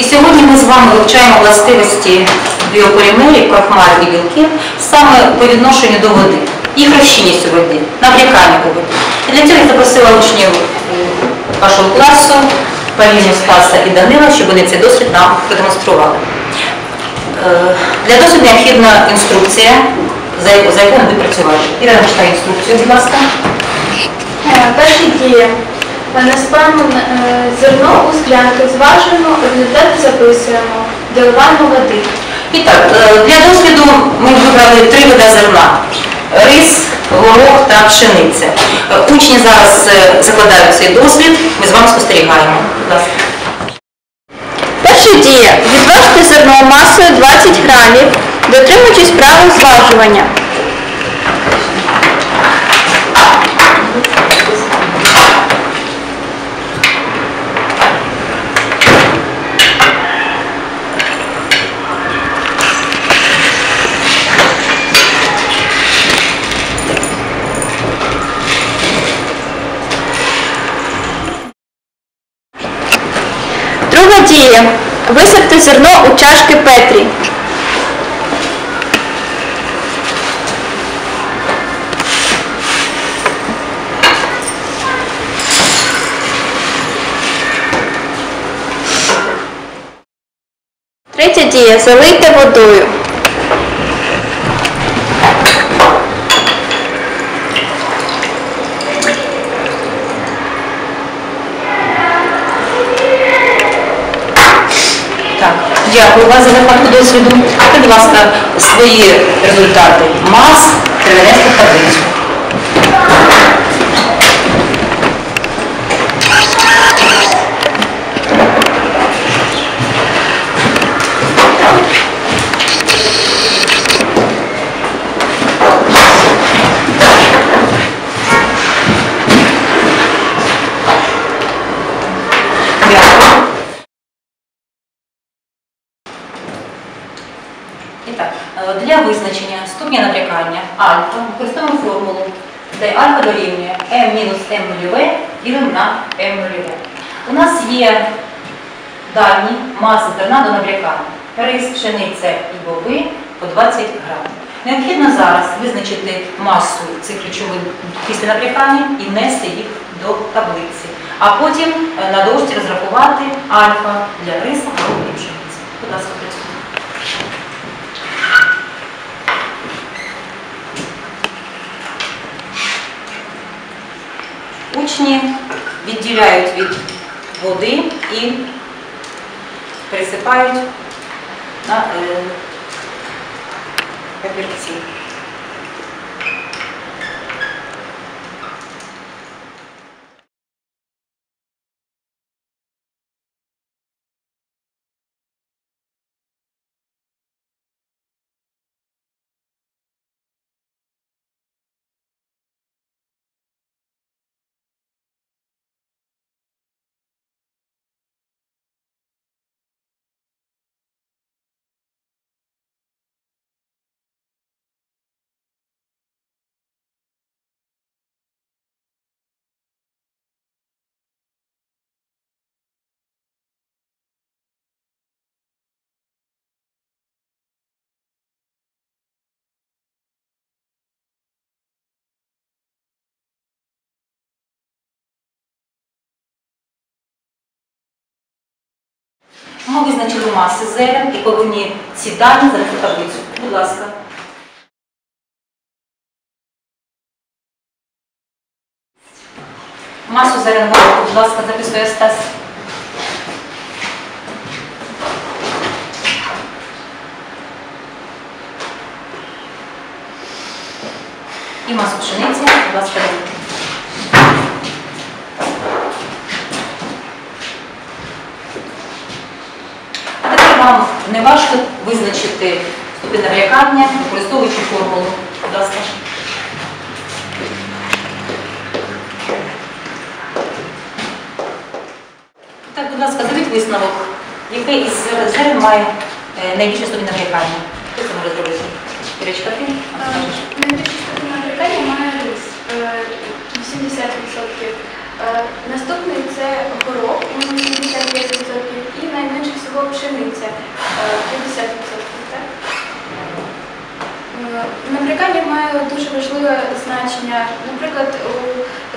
І сьогодні ми з вами вивчаємо властивості біополімерів, крахмалю і білків саме по відношенню до води, їх розчинність у воді, набрякання у воді. І для цього я запросила учнів е, вашого класу, Поліну Стаса і Данила, щоб вони цей досвід нам продемонстрували. Е, Для досвіду необхідна інструкція, за ми будемо працювати. Ірина, читай інструкцію, будь ласка. Е, Перша Е, е, зерно у склянку, зважуємо, результати записуємо. Доливаємо води. І так, е, для досвіду ми вибрали три види зерна: рис, горох та пшениця. Е, Учні зараз е, закладають цей досвід, ми з вами спостерігаємо. Будь ласка. Перша дія. Відважте зерно масою 20 грамів, дотримуючись правил зважування. Дія. Висипте зерно у чашки Петрі. Третя дія. Залийте водою. Так, дякую вас за випадку досвіду. А будь ласка, свої результати перенести в таблицю. Альфа використовуємо формулу, де альфа дорівнює m мінус m нульове ділимо на m нульове. У нас є дані маси зерна до набрякання. Рис, пшениця і боби по 20 грамів. Необхідно зараз визначити масу цих речовин після набрякання і внести їх до таблиці. А потім е, на дошці розрахувати альфа для боби і пшениці. Будь ласка, працюємо. Учні відділяють від води і присипають на е, папірці. Ми визначили маси зерен і повинні ці дані в таблицю. Будь ласка. Масу зерен гороху, будь ласка, записує Стас. І масу пшениці, будь ласка, вам не важко визначити ступінь набрякання, використовуючи формулу. Будь ласка. Так, будь ласка, зробіть висновок. Який із зерен має е, найбільше ступінь набрякання? Хто це може зробити? Ірочка, ти? Найбільше ступінь набрякання має е, 80%. Е, Наступний це горох, у нього 75% і найменше всього пшениця е, 50%, так? Е, має дуже важливе значення, наприклад, у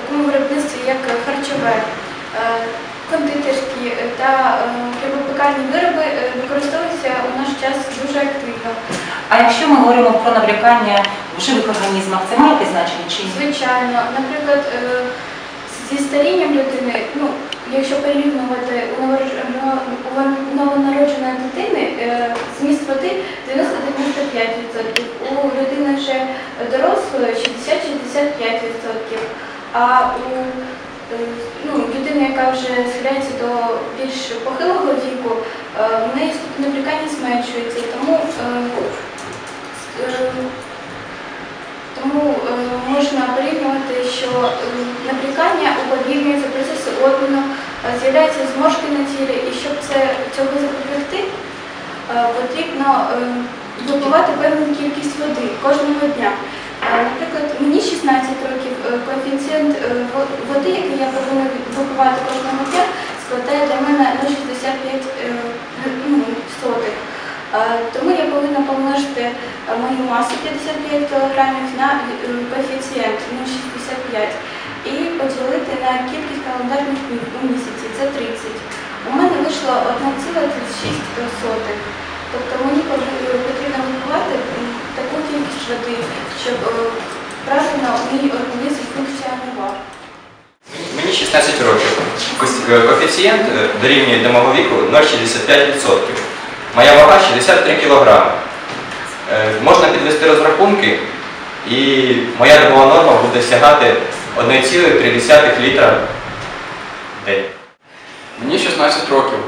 такому виробництві, як харчове, е, кондитерські та е, хлібопекарні вироби е, використовуються у наш час дуже активно. А якщо ми говоримо про набрякання в живих організмах, це має якесь значення чи ні? Звичайно, наприклад, е, зі старінням людини, ну, якщо порівнювати у новонародженої дитини, е, зміст води 90-95%, у людини вже дорослої 60-65%, а у е, ну, людини, яка вже схиляється до більш похилого віку, е, в неї ступінь набрякання зменшується, тому е, е, тому е, можна порівнювати, що набрікання уповільнюється процеси обміну, з'являються зморшки на тілі, і щоб це цього запобігти, е, потрібно е, випивати певну кількість води кожного дня. Е, Наприклад, мені 16 років коефіцієнт води, який я повинна випивати кожного дня, складає для мене 0,65 е, ну, сотих. Е, Тому я повинна помножити е, мою масу 55 кг на е, коефіцієнт 0,65 і поділити на кількість календарних днів у місяці, це 30. У мене вийшло 1,36. Тобто мені потрібно випивати таку кількість води, щоб правильно мій організм функціонував. Мені 16 років. Коефіцієнт дорівнює до мого віку 0,65%. Моя вага 63 кг. Можна підвести розрахунки, і моя добова норма буде сягати 1,3 літра в день. Мені 16 років.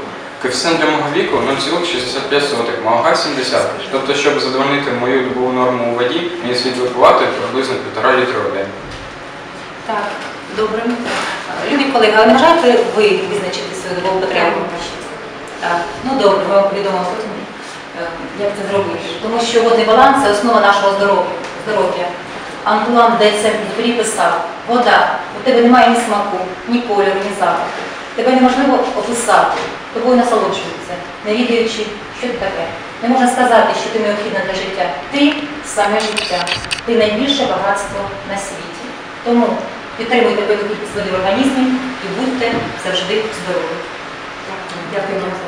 Коефіцієнт для мого віку 0,65, мого вага 70. Тобто, щоб задовольнити мою добову норму у воді, мені слід випивати приблизно 1,5 літра в день. Так, добре. Любі колеги, але не бажаєте ви визначити свою добову потребу? Ну добре, ми вам повідомимо потім, е, як це зробити. Тому що водний баланс це основа нашого здоров'я. Антуан де Сент-Екзюпері писав, вода, у тебе немає ні смаку, ні кольору, ні запаху. Тебе неможливо описати, тобою насолоджуються, не відаючи, що ти таке. Не можна сказати, що ти необхідна для життя. Ти саме життя, ти найбільше багатство на світі. Тому підтримуйте кількість води в організмі і будьте завжди здорові. Дякую вам за